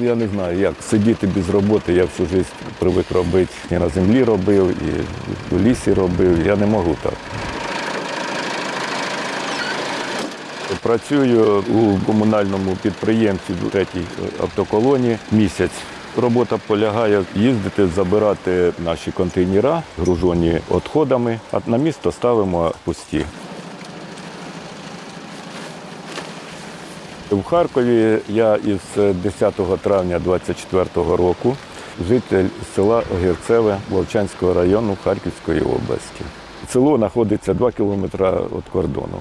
Я не знаю, як сидіти без роботи. Я всю життя привик робити. І на землі робив, і в лісі робив. Я не можу так. Працюю у комунальному підприємстві в третій автоколоні місяць. Робота полягає їздити, забирати наші контейнера, гружені відходами, а на місто ставимо пусті. В Харкові я із 10 травня 24 року житель села Огірцеве Вовчанського району Харківської області. Село знаходиться 2 кілометри від кордону.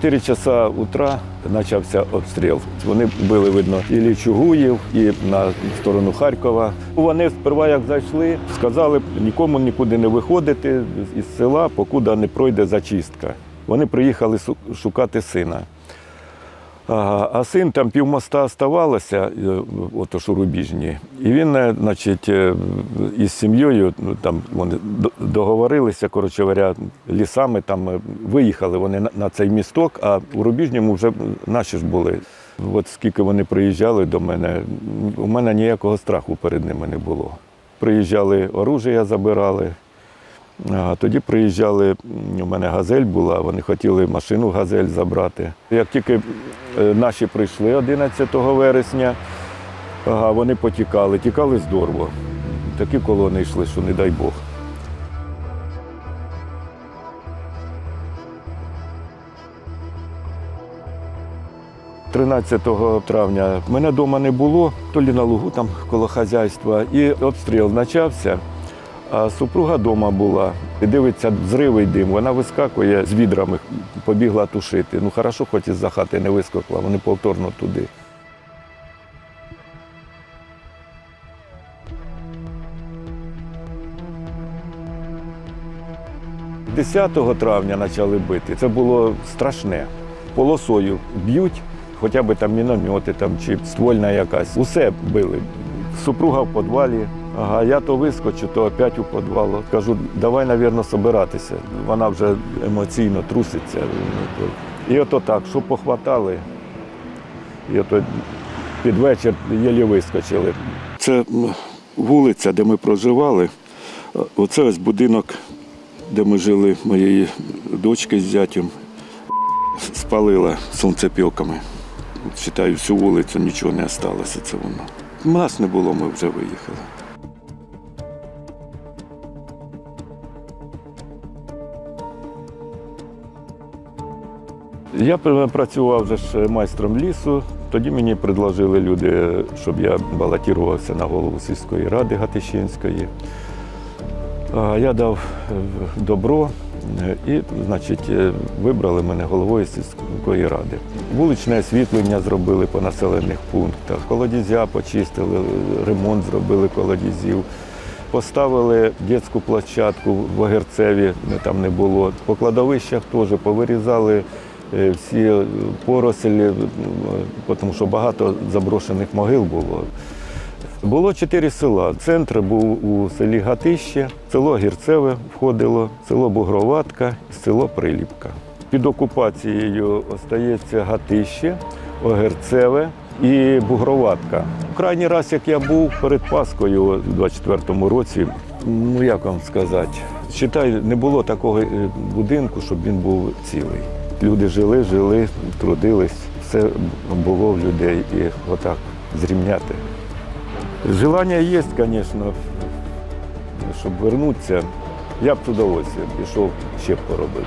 Чотири часа утра почався обстріл. Вони били, видно, і Лічугуїв, і на сторону Харкова. Вони сперва як зайшли, сказали нікому нікуди не виходити із села, покуди не пройде зачистка. Вони приїхали шукати сина. А, син там півмоста оставалося, е, ото у Рубіжні. І він, е, значить, е, із сім'єю ну, там вони договорилися, коротше говоря, лісами там виїхали вони на- цей місток, а у Рубіжньому вже наші ж були. От скільки вони приїжджали до мене, у мене ніякого страху перед ними не було. Приїжджали, оружие забирали. Тоді приїжджали, у мене газель була, вони хотіли машину газель забрати. Як тільки е, наші прийшли 11 вересня, вони потікали, тікали здорово. Такі колони йшли, що не дай Бог. – 13 травня мене вдома не було, то лі на лугу там коло хазяйства, і обстріл почався. А супруга вдома була і дивиться, зривий дим. Вона вискакує з відрами, побігла тушити. Ну, хорошо, хоч із за хати не вискокла, вони повторно туди. – 10 травня почали бити. Це було страшне. Полосою б'ють, хоча б там міномети там, чи ствольна якась. Усе били. Супруга в підвалі. Ага, я то вискочу, то опять у підвал. Кажу, давай, мабуть, собиратися. Вона вже емоційно труситься. І ото так, що похватали. І ото під вечір єлі вискочили. Це вулиця, де ми проживали. Оце ось будинок, де ми жили моєї дочки з зятем. Спалила сонцепілками. Читаю всю вулицю, нічого не залишилося. Це воно. Нас не було, ми вже виїхали. Я працював вже ж майстром лісу. Тоді мені предложили люди, щоб я балотувався на голову сільської ради Гатищинської. Я дав е, добро е, і, значить, е, вибрали мене головою сільської ради. Вуличне освітлення зробили по населених пунктах, колодязя почистили, ремонт зробили колодязів. Поставили дитячу площадку в Огерцеві, там не було. По кладовищах теж повирізали всі е, порослі, е, тому що багато заброшених могил було. Було чотири села. Центр був у селі Гатище, село Гірцеве входило, село Бугроватка село Приліпка. Під окупацією остається Гатище, Огерцеве і Бугроватка. Крайній раз, як я був перед Паскою у 24-му році, ну як вам сказати, Читай, не було такого е, будинку, щоб він був цілий. Люди жили, жили, трудились, все було в людей і отак зрівняти. Желання є, звісно, щоб вернутися. Я б з удовольствием пішов ще поробити.